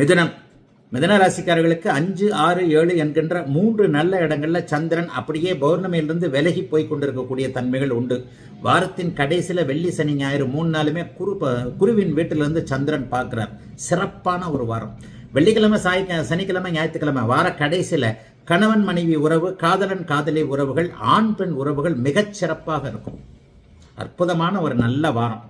மிதனம். மிதன ராசிக்காரர்களுக்கு அஞ்சு ஆறு ஏழு என்கின்ற மூன்று நல்ல இடங்களில் சந்திரன் அப்படியே பௌர்ணமியிலிருந்து விலகி போய் கொண்டிருக்கக்கூடிய தன்மைகள் உண்டு. வாரத்தின் கடைசியில் வெள்ளி சனி ஞாயிறு மூணு நாளுமே குரு ப- குருவின் வீட்டிலிருந்து சந்திரன் பார்க்குறார். சிறப்பான ஒரு வாரம். வெள்ளிக்கிழமை சாய் சனிக்கிழமை ஞாயிற்றுக்கிழமை வார கடைசியில் கணவன் மனைவி உறவு காதலன் காதலி உறவுகள் ஆண் பெண் உறவுகள் மிகச் சிறப்பாக இருக்கும். அற்புதமான ஒரு நல்ல வாரம்.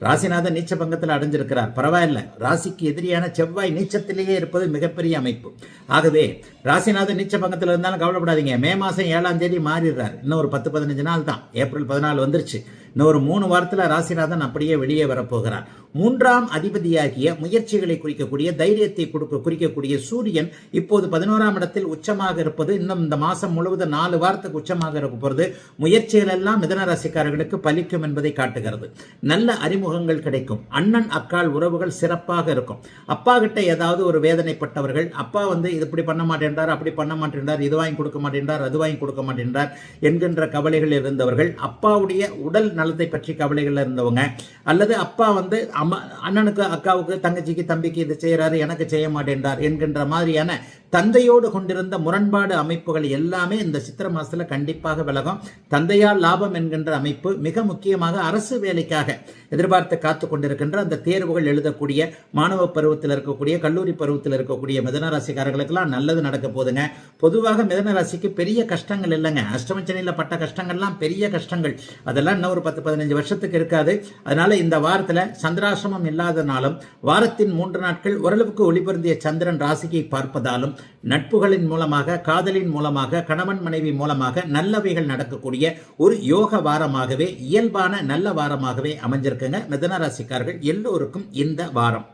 ராசிநாதன் நீச்ச பங்கத்தில் அடைஞ்சிருக்கிறார். பரவாயில்ல. ராசிக்கு எதிரியான செவ்வாய் நீச்சத்திலேயே இருப்பது மிகப்பெரிய அமைப்பு. ஆகவே ராசிநாதன் நீச்ச பங்கத்தில் இருந்தாலும் கவலைப்படாதீங்க. மே மாதம் ஏழாம் தேதி மாறிடுறார். இன்னும் ஒரு பத்து பதினஞ்சு நாள் தான் ஏப்ரல் பதினாலு வந்துருச்சு. இன்னும் ஒரு மூணு வாரத்தில் ராசிநாதன் அப்படியே வெளியே வரப்போகிறார் மூன்றாம் அதிபதியாகிய முயற்சிகளை குறிக்கக்கூடிய தைரியத்தை கொடுக்க குறிக்கக்கூடிய சூரியன் இப்போது பதினோராம் இடத்தில் உச்சமாக இருப்பது இன்னும் இந்த மாசம் முழுவதும் நாலு வாரத்துக்கு உச்சமாக இருக்க போகிறது முயற்சிகள் எல்லாம் மிதன ராசிக்காரர்களுக்கு பலிக்கும் என்பதை காட்டுகிறது. நல்ல அறிமுகங்கள் கிடைக்கும். அண்ணன் அக்கால் உறவுகள் சிறப்பாக இருக்கும். அப்பா கிட்ட ஏதாவது ஒரு வேதனைப்பட்டவர்கள் அப்பா வந்து இது இப்படி பண்ண மாட்டேன்றார் அப்படி பண்ண மாட்டேன்றார் இது வாங்கி கொடுக்க மாட்டேன்றார் அது வாங்கி கொடுக்க மாட்டேன்றார் என்கின்ற கவலைகள் இருந்தவர்கள் அப்பாவுடைய உடல் நலத்தை பற்றி கவலைகள் இருந்தவங்க. அல்லது அப்பா வந்து அம்மா அண்ணனுக்கு அக்காவுக்கு தங்கச்சிக்கு தம்பிக்கு இது செய்கிறாரு எனக்கு செய்ய மாட்டேன்றார் என்கின்ற மாதிரியான தந்தையோடு கொண்டிருந்த முரண்பாடு அமைப்புகள் எல்லாமே இந்த சித்திர மாசத்துல கண்டிப்பாக விலகும். தந்தையால் லாபம் என்கின்ற அமைப்பு மிக முக்கியமாக அரசு வேலைக்காக எதிர்பார்த்து காத்து கொண்டிருக்கின்ற அந்த தேர்வுகள் எழுதக்கூடிய மாணவ பருவத்தில் இருக்கக்கூடிய கல்லூரி பருவத்தில் இருக்கக்கூடிய மிதனராசிக்காரர்களுக்கெல்லாம் நல்லது நடக்க போதுங்க பொதுவாக மிதனராசிக்கு பெரிய கஷ்டங்கள் இல்லைங்க. அஷ்டமச்சனையில் பட்ட கஷ்டங்கள்லாம் பெரிய கஷ்டங்கள். அதெல்லாம் இன்னும் ஒரு பத்து பதினஞ்சு வருஷத்துக்கு இருக்காது. அதனால இந்த வாரத்தில் சந்திராசிரமம் இல்லாதனாலும் வாரத்தின் மூன்று நாட்கள் ஓரளவுக்கு ஒளிபருந்திய சந்திரன் ராசியை பார்ப்பதாலும் நட்புகளின் மூலமாக காதலின் மூலமாக கணவன் மனைவி மூலமாக நல்லவைகள் நடக்கக்கூடிய ஒரு யோக வாரமாகவே இயல்பான நல்ல வாரமாகவே அமைஞ்சிருக்குங்க. மிதனராசிக்காரர்கள் எல்லோருக்கும் இந்த வாரம்.